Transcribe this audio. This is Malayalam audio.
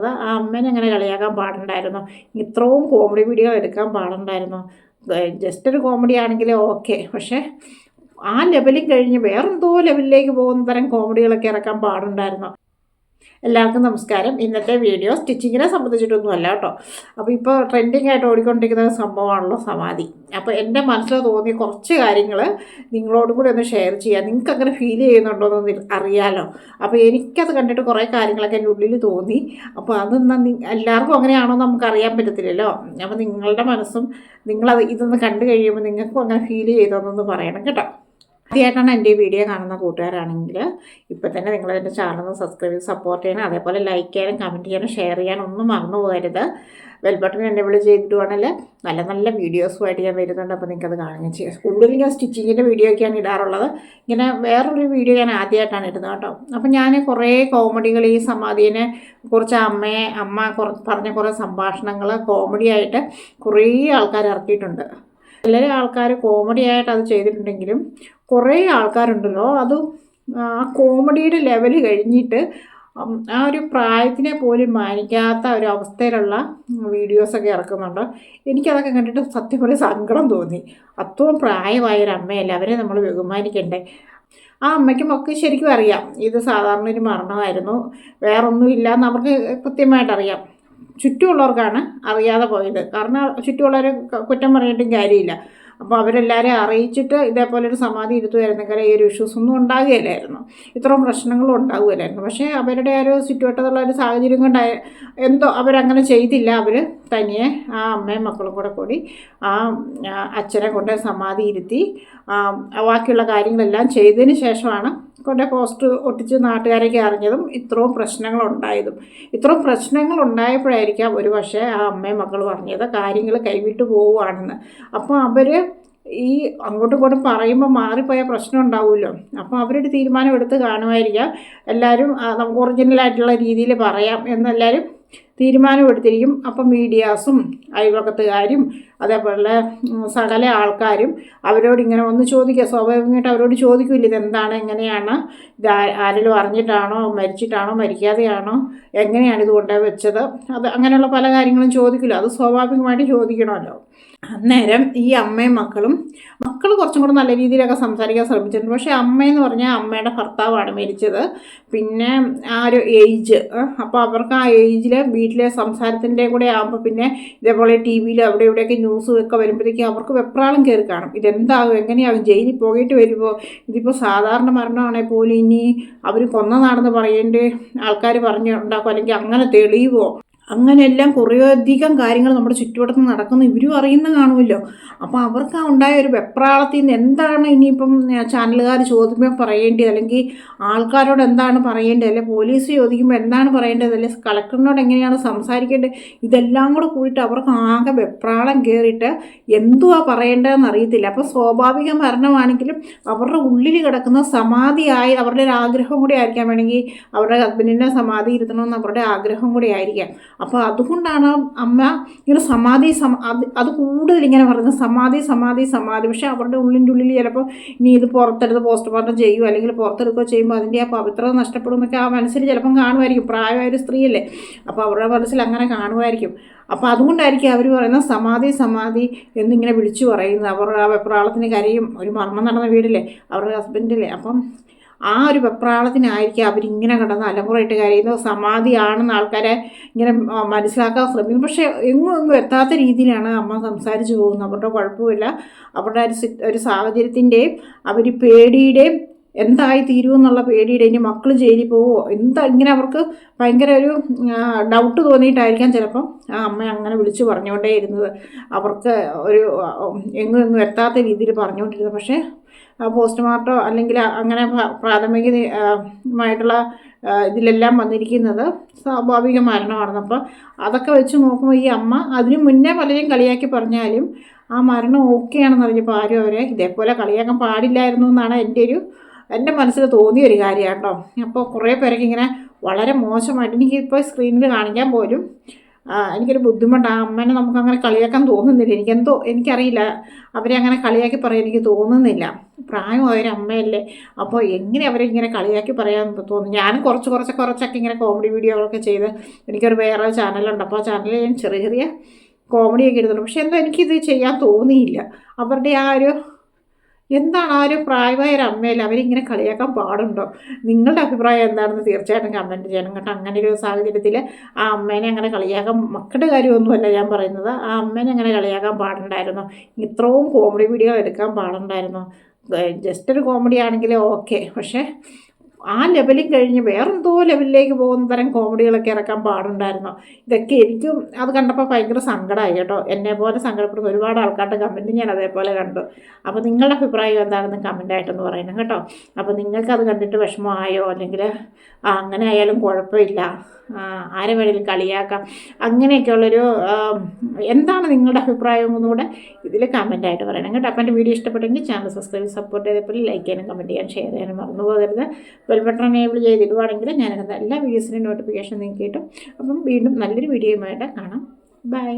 അത് ആ അമ്മേനെ അങ്ങനെ കളിയാക്കാൻ പാടുണ്ടായിരുന്നു. ഇത്രയും കോമഡി വീഡിയോ എടുക്കാൻ പാടുണ്ടായിരുന്നു. ജസ്റ്റ് ഒരു കോമഡി ആണെങ്കിൽ ഓക്കെ പക്ഷേ ആ ലെവലിൽ കഴിഞ്ഞ് വേറെന്തോ ലെവലിലേക്ക് പോകുന്ന തരം കോമഡികളൊക്കെ ഇറക്കാൻ പാടുണ്ടായിരുന്നു. എല്ലാവർക്കും നമസ്കാരം. ഇന്നത്തെ വീഡിയോ സ്റ്റിച്ചിങ്ങിനെ സംബന്ധിച്ചിട്ടൊന്നുമല്ല കേട്ടോ. അപ്പോൾ ഇപ്പോൾ ട്രെൻഡിങ് ആയിട്ട് ഓടിക്കൊണ്ടിരിക്കുന്ന ഒരു സംഭവമാണല്ലോ സമാധി. അപ്പോൾ എന്റെ മനസ്സിൽ തോന്നിയ കുറച്ച് കാര്യങ്ങൾ നിങ്ങളോടും കൂടി ഒന്ന് ഷെയർ ചെയ്യാം. നിങ്ങൾക്ക് അങ്ങനെ ഫീൽ ചെയ്യുന്നുണ്ടോ എന്ന് അറിയാലോ. അപ്പോൾ എനിക്കത് കണ്ടിട്ട് കുറേ കാര്യങ്ങളൊക്കെ എന്റെ ഉള്ളിൽ തോന്നി. അപ്പോൾ അത് എല്ലാവർക്കും അങ്ങനെയാണോ എന്ന് നമുക്ക് അറിയാൻ പറ്റത്തില്ലല്ലോ. അപ്പോൾ നിങ്ങളുടെ മനസ്സും നിങ്ങളത് ഇതൊന്ന് കണ്ടു കഴിയുമ്പോൾ നിങ്ങൾക്കും അങ്ങനെ ഫീൽ ചെയ്തോന്നൊന്ന് പറയണം കേട്ടോ. ആദ്യമായിട്ടാണ് എന്റെ ഈ വീഡിയോ കാണുന്ന കൂട്ടുകാരാണെങ്കിൽ ഇപ്പോൾ തന്നെ നിങ്ങൾ എന്റെ ചാനൽ സബ്സ്ക്രൈബ് ചെയ്ത് സപ്പോർട്ട് ചെയ്യണം അതേപോലെ ലൈക്ക് ചെയ്യാനും കമന്റ് ചെയ്യാനും ഷെയർ ചെയ്യാനും ഒന്നും മറന്നു പോകരുത്. ബെൽ ബട്ടൺ എന്നെ വിളി ചെയ്തിട്ടുവാണെങ്കിൽ നല്ല നല്ല വീഡിയോസുമായിട്ട് ഞാൻ വരുന്നുണ്ട്. അപ്പോൾ നിങ്ങൾക്കത് കാണുകയും ചെയ്യാം. കൂടുതൽ ഞാൻ സ്റ്റിച്ചിങ്ങിന്റെ വീഡിയോ ഒക്കെയാണ് ഇടാറുള്ളത്. ഇങ്ങനെ വേറൊരു വീഡിയോ ഞാൻ ആദ്യമായിട്ടാണ് ഇടുന്നത് കേട്ടോ. അപ്പോൾ ഞാൻ കുറേ കോമഡികൾ ഈ സമാധിനെ കുറിച്ച് അമ്മയെ അമ്മ പറഞ്ഞ കുറേ സംഭാഷണങ്ങൾ കോമഡിയായിട്ട് കുറേ ആൾക്കാർ ഇറക്കിയിട്ടുണ്ട്. ചില ആൾക്കാർ കോമഡി ആയിട്ട് അത് ചെയ്തിട്ടുണ്ടെങ്കിലും കുറേ ആൾക്കാരുണ്ടല്ലോ. അത് ആ കോമഡിയുടെ ലെവൽ കഴിഞ്ഞിട്ട് ആ ഒരു പ്രായത്തിനെ പോലും മാനിക്കാത്ത ഒരു അവസ്ഥയിലുള്ള വീഡിയോസൊക്കെ ഇറക്കുന്നുണ്ട്. എനിക്കതൊക്കെ കണ്ടിട്ട് സത്യം പോലെ സങ്കടം തോന്നി. അത്രയും പ്രായമായ ഒരു അമ്മയല്ലേ അവരെ നമ്മൾ ബഹുമാനിക്കണ്ടേ? ആ അമ്മയ്ക്കും ഒക്കെ ശരിക്കും അറിയാം. ഇത് സാധാരണ ഒരു മരണമായിരുന്നു. വേറൊന്നുമില്ല എന്ന് അവർക്ക് കൃത്യമായിട്ട് അറിയാം ചുറ്റുമുള്ളവർക്കാണ് അറിയാതെ പോയത്. കാരണം ചുറ്റുമുള്ളവരെ കുറ്റം പറഞ്ഞിട്ടും കാര്യമില്ല. അപ്പോൾ അവരെല്ലാവരെയും അറിയിച്ചിട്ട് ഇതേപോലെ ഒരു സമാധി ഇരുത്തുമായിരുന്നെങ്കിൽ ഈ ഒരു ഇഷ്യൂസ് ഒന്നും ഉണ്ടാകുകയില്ലായിരുന്നു. ഇത്രയും പ്രശ്നങ്ങളും ഉണ്ടാകുകയില്ലായിരുന്നു. പക്ഷേ അവരുടെ ഒരു ചുറ്റുവട്ടത്തുള്ള ഒരു സാഹചര്യം കൊണ്ട് എന്തോ അവരങ്ങനെ ചെയ്തില്ല. അവർ തനിയെ ആ അമ്മയും മക്കളും കൂടെ കൂടി ആ അച്ഛനെ കൊണ്ട് സമാധി ഇരുത്തി ബാക്കിയുള്ള കാര്യങ്ങളെല്ലാം ചെയ്തതിന് ശേഷമാണ് കൊണ്ട് പോസ്റ്റ് ഒട്ടിച്ച് നാട്ടുകാരൊക്കെ അറിഞ്ഞതും ഇത്രയും പ്രശ്നങ്ങളുണ്ടായതും. ഇത്രയും പ്രശ്നങ്ങൾ ഉണ്ടായപ്പോഴായിരിക്കാം ഒരു പക്ഷേ ആ അമ്മയും മക്കൾ പറഞ്ഞത് കാര്യങ്ങൾ കൈവിട്ട് പോവുകയാണെന്ന്. അപ്പോൾ അവർ ഈ അങ്ങോട്ടും ഇങ്ങോട്ടും പറയുമ്പോൾ മാറിപ്പോയ പ്രശ്നം ഉണ്ടാവുമല്ലോ. അപ്പോൾ അവരൊരു തീരുമാനം എടുത്ത് കാണുമായിരിക്കാം. എല്ലാവരും നമുക്ക് ഒറിജിനലായിട്ടുള്ള രീതിയിൽ പറയാം എന്നെല്ലാവരും തീരുമാനമെടുത്തിരിക്കും. അപ്പം മീഡിയാസും അയൽവക്കത്തുകാരും അതേപോലെ സകല ആൾക്കാരും അവരോട് ഇങ്ങനെ ഒന്ന് ചോദിക്കുക. സ്വാഭാവികമായിട്ട് അവരോട് ചോദിക്കില്ല ഇതെന്താണ് എങ്ങനെയാണ് ഇത് ആരെങ്കിലും അറിഞ്ഞിട്ടാണോ മരിച്ചിട്ടാണോ മരിക്കാതെയാണോ എങ്ങനെയാണ് ഇത് കൊണ്ടുപോയി വെച്ചത്? അത് അങ്ങനെയുള്ള പല കാര്യങ്ങളും ചോദിക്കില്ല. അത് സ്വാഭാവികമായിട്ട് ചോദിക്കണമല്ലോ. അന്നേരം ഈ അമ്മയും മക്കളും മക്കൾ കുറച്ചും കൂടെ നല്ല രീതിയിലൊക്കെ സംസാരിക്കാൻ ശ്രമിച്ചിട്ടുണ്ട്. പക്ഷേ അമ്മയെന്ന് പറഞ്ഞാൽ അമ്മയുടെ ഭർത്താവാണ് മരിച്ചത്. പിന്നെ ആ ഒരു ഏജ് അപ്പോൾ അവർക്ക് ആ ഏജിൽ വീട്ടിലെ സംസാരത്തിന്റെ കൂടെ ആകുമ്പോൾ പിന്നെ ഇതേപോലെ ടി വിയിൽ അവിടെ ഇവിടെയൊക്കെ ന്യൂസും ഒക്കെ വരുമ്പോഴത്തേക്കും അവർക്ക് വെപ്രാളം കയറി കാണും. ഇതെന്താകും? എങ്ങനെയാകും? ജയിലിൽ പോയിട്ട് വരുമ്പോൾ ഇതിപ്പോൾ സാധാരണ മരണമാണെങ്കിൽ പോലും ഇനി അവർ കൊന്നതാണെന്ന് പറയേണ്ട ആൾക്കാർ പറഞ്ഞുണ്ടാക്കും. അല്ലെങ്കിൽ അങ്ങനെ തെളിയുമോ അങ്ങനെയെല്ലാം കുറേയധികം കാര്യങ്ങൾ നമ്മുടെ ചുറ്റുവട്ടത്ത് നടക്കുന്നു. ഇവരും അറിയുന്ന കാണുമല്ലോ. അപ്പോൾ അവർക്ക് ഉണ്ടായ ഒരു വെപ്രാളത്തിൽ നിന്ന് എന്താണ് ഇനിയിപ്പം ചാനലുകാർ ചോദിക്കുമ്പോൾ പറയേണ്ടത്? അല്ലെങ്കിൽ ആൾക്കാരോട് എന്താണ് പറയേണ്ടത്? അല്ലെങ്കിൽ പോലീസ് ചോദിക്കുമ്പോൾ എന്താണ് പറയേണ്ടത്? അല്ലെങ്കിൽ കളക്ടറിനോട് എങ്ങനെയാണ് സംസാരിക്കേണ്ടത്? ഇതെല്ലാം കൂടെ കൂടിയിട്ട് അവർക്ക് ആകെ വെപ്രാളം കയറിയിട്ട് എന്തുവാ പറയേണ്ടതെന്ന് അറിയത്തില്ല. അപ്പോൾ സ്വാഭാവിക മരണമാണെങ്കിലും അവരുടെ ഉള്ളിൽ കിടക്കുന്ന സമാധിയായി അവരുടെ ഒരു ആഗ്രഹം കൂടി ആയിരിക്കാം. വേണമെങ്കിൽ അവരുടെ ഹസ്ബൻഡിന്റെ സമാധി ഇരുത്തണമെന്ന് അവരുടെ ആഗ്രഹം കൂടി ആയിരിക്കാം. അപ്പോൾ അതുകൊണ്ടാണ് അമ്മ ഇങ്ങനെ സമാധി സമ അത് അത് കൂടുതൽ ഇങ്ങനെ പറയുന്നത് സമാധി സമാധി സമാധി. പക്ഷേ അവരുടെ ഉള്ളിന്റെ ഉള്ളിൽ ചിലപ്പോൾ ഇനി ഇത് പുറത്തെടുത്ത് പോസ്റ്റ്മോർട്ടം ചെയ്യുമോ അല്ലെങ്കിൽ പുറത്തെടുക്കുകയോ ചെയ്യുമ്പോൾ അതിന്റെ ആ പവിത്രത നഷ്ടപ്പെടും ആ മനസ്സിൽ ചിലപ്പം കാണുമായിരിക്കും. പ്രായമായ ഒരു സ്ത്രീയല്ലേ. അപ്പോൾ അവരുടെ മനസ്സിൽ അങ്ങനെ കാണുമായിരിക്കും. അപ്പോൾ അതുകൊണ്ടായിരിക്കും അവർ പറയുന്ന സമാധി സമാധി എന്നിങ്ങനെ വിളിച്ചു പറയുന്നത്. അവരുടെ ആ വെപ്രാളത്തിന് കരയും. ഒരു മർമ്മം നടന്ന വീടില്ലേ. അവരുടെ ഹസ്ബൻഡില്ലേ അപ്പം ആ ഒരു വെപ്രാളത്തിനായിരിക്കും അവരിങ്ങനെ കിടന്ന് അലമുറയിട്ട് കരയുന്നത്. സമാധിയാണെന്ന് ആൾക്കാരെ ഇങ്ങനെ മനസ്സിലാക്കാൻ ശ്രമിക്കുന്നു. പക്ഷേ എങ്ങും എങ്ങും എത്താത്ത രീതിയിലാണ് അമ്മ സംസാരിച്ചു പോകുന്നത്. അവരുടെ കുഴപ്പമില്ല. അവരുടെ ഒരു ഒരു സാഹചര്യത്തിന്റെയും അവർ പേടിയുടെയും എന്തായി തീരുമെന്നുള്ള പേടിയുടെ ഇനി മക്കൾ ജയിലിൽ പോവോ? എന്താ ഇങ്ങനെ അവർക്ക് ഭയങ്കര ഒരു ഡൗട്ട് തോന്നിയിട്ടായിരിക്കാം ചിലപ്പം ആ അമ്മ അങ്ങനെ വിളിച്ചു പറഞ്ഞുകൊണ്ടേ ഇരുന്നത് അവർക്ക് ഒരു എങ്ങും എങ്ങും എത്താത്ത രീതിയിൽ പറഞ്ഞുകൊണ്ടിരുന്നത്. പക്ഷേ പോസ്റ്റ്മോർട്ടോ അല്ലെങ്കിൽ അങ്ങനെ പ്രാഥമികമായിട്ടുള്ള ഇതിലെല്ലാം വന്നിരിക്കുന്നത് സ്വാഭാവിക മരണമാണെന്ന്. അപ്പോൾ അതൊക്കെ വെച്ച് നോക്കുമ്പോൾ ഈ അമ്മ അതിനു മുന്നേ പലരും കളിയാക്കി പറഞ്ഞാലും ആ മരണം ഓക്കെയാണെന്ന് അറിഞ്ഞപ്പോൾ ആരും അവരെ ഇതേപോലെ കളിയാക്കാൻ പാടില്ലായിരുന്നു എന്നാണ് എന്റെ ഒരു എന്റെ മനസ്സിൽ തോന്നിയ ഒരു കാര്യം കേട്ടോ അപ്പോൾ കുറേ പേരൊക്കെ ഇങ്ങനെ വളരെ മോശമായിട്ട് എനിക്കിപ്പോൾ സ്ക്രീനിൽ കാണിക്കാൻ പോലും എനിക്കൊരു ബുദ്ധിമുട്ടാണ് അമ്മേനെ നമുക്കങ്ങനെ കളിയാക്കാൻ തോന്നുന്നില്ല. എനിക്കെന്തോ എനിക്കറിയില്ല. അവരെ അങ്ങനെ കളിയാക്കി പറയാൻ എനിക്ക് തോന്നുന്നില്ല. പ്രായമായൊരു അമ്മയല്ലേ അപ്പോൾ എങ്ങനെ അവരെ ഇങ്ങനെ കളിയാക്കി പറയാൻ തോന്നുന്നു. ഞാനും കുറച്ച് കുറച്ച് കുറച്ചൊക്കെ ഇങ്ങനെ കോമഡി വീഡിയോകളൊക്കെ ചെയ്ത് എനിക്കൊരു വേറെ ചാനലുണ്ട് അപ്പോൾ ആ ചാനലിൽ ഞാൻ ചെറിയ ചെറിയ കോമഡിയൊക്കെ ഇടുന്നുണ്ട്. പക്ഷേ എന്തോ എനിക്കിത് ചെയ്യാൻ തോന്നിയില്ല. അവരുടെ ആ ഒരു എന്താണ് ആ ഒരു പ്രായമായ ഒരു അമ്മയല്ല അവരിങ്ങനെ കളിയാക്കാൻ പാടുണ്ടോ? നിങ്ങളുടെ അഭിപ്രായം എന്താണെന്ന് തീർച്ചയായിട്ടും കമന്റ് ചെയ്യണം. കേട്ടോ അങ്ങനെ ഒരു സാഹചര്യത്തിൽ ആ അമ്മേനെ അങ്ങനെ കളിയാക്കാൻ മക്കളുടെ കാര്യമൊന്നുമല്ല ഞാൻ പറയുന്നത്. ആ അമ്മേനെ അങ്ങനെ കളിയാക്കാൻ പാടുണ്ടായിരുന്നോ? ഇത്രയും കോമഡി വീഡിയോ എടുക്കാൻ പാടുണ്ടായിരുന്നു? ജസ്റ്റ് ഒരു കോമഡി ആണെങ്കിൽ ഓക്കെ പക്ഷേ ആ ലെവലിൽ കഴിഞ്ഞ് വേറെന്തോ ലെവലിലേക്ക് പോകുന്ന തരം കോമഡികളൊക്കെ ഇറക്കാൻ പാടുണ്ടായിരുന്നു? ഇതൊക്കെ എനിക്കും അത് കണ്ടപ്പോൾ ഭയങ്കര സങ്കടമായി കേട്ടോ. എന്നെ പോലെ സങ്കടപ്പെടുന്ന ഒരുപാട് ആൾക്കാരുടെ കമന്റ് ഞാൻ അതേപോലെ കണ്ടു. അപ്പോൾ നിങ്ങളുടെ അഭിപ്രായം എന്താണെന്ന് കമന്റായിട്ടൊന്ന് പറയണം കേട്ടോ. അപ്പോൾ നിങ്ങൾക്ക് അത് കണ്ടിട്ട് വിഷമമായോ? അല്ലെങ്കിൽ അങ്ങനെ ആയാലും കുഴപ്പമില്ല. ആരെ വേണമെങ്കിലും കളിയാക്കാം. അങ്ങനെയൊക്കെയുള്ളൊരു എന്താണ് നിങ്ങളുടെ അഭിപ്രായം? ഒന്നുകൂടെ ഇതിൽ കമന്റായിട്ട് പറയണം കേട്ടോ. അപ്പം എന്റെ വീഡിയോ ഇഷ്ടപ്പെട്ടെങ്കിൽ ചാനൽ സബ്സ്ക്രൈബ് സപ്പോർട്ട് ചെയ്തപ്പോൾ ലൈക്ക് ചെയ്യാനും കമന്റ് ചെയ്യാൻ ഷെയർ ചെയ്യാനും മറന്നു പോകരുത്. ബെൽ ബട്ടൺ എനേബിൾ ചെയ്തിടുവാണെങ്കിൽ ഞാനത് എല്ലാ വീഡിയോസിന്റെ നോട്ടിഫിക്കേഷൻ നിങ്ങൾക്ക് കിട്ടും അപ്പം വീണ്ടും നല്ലൊരു വീഡിയോയുമായിട്ട് കാണാം. ബൈ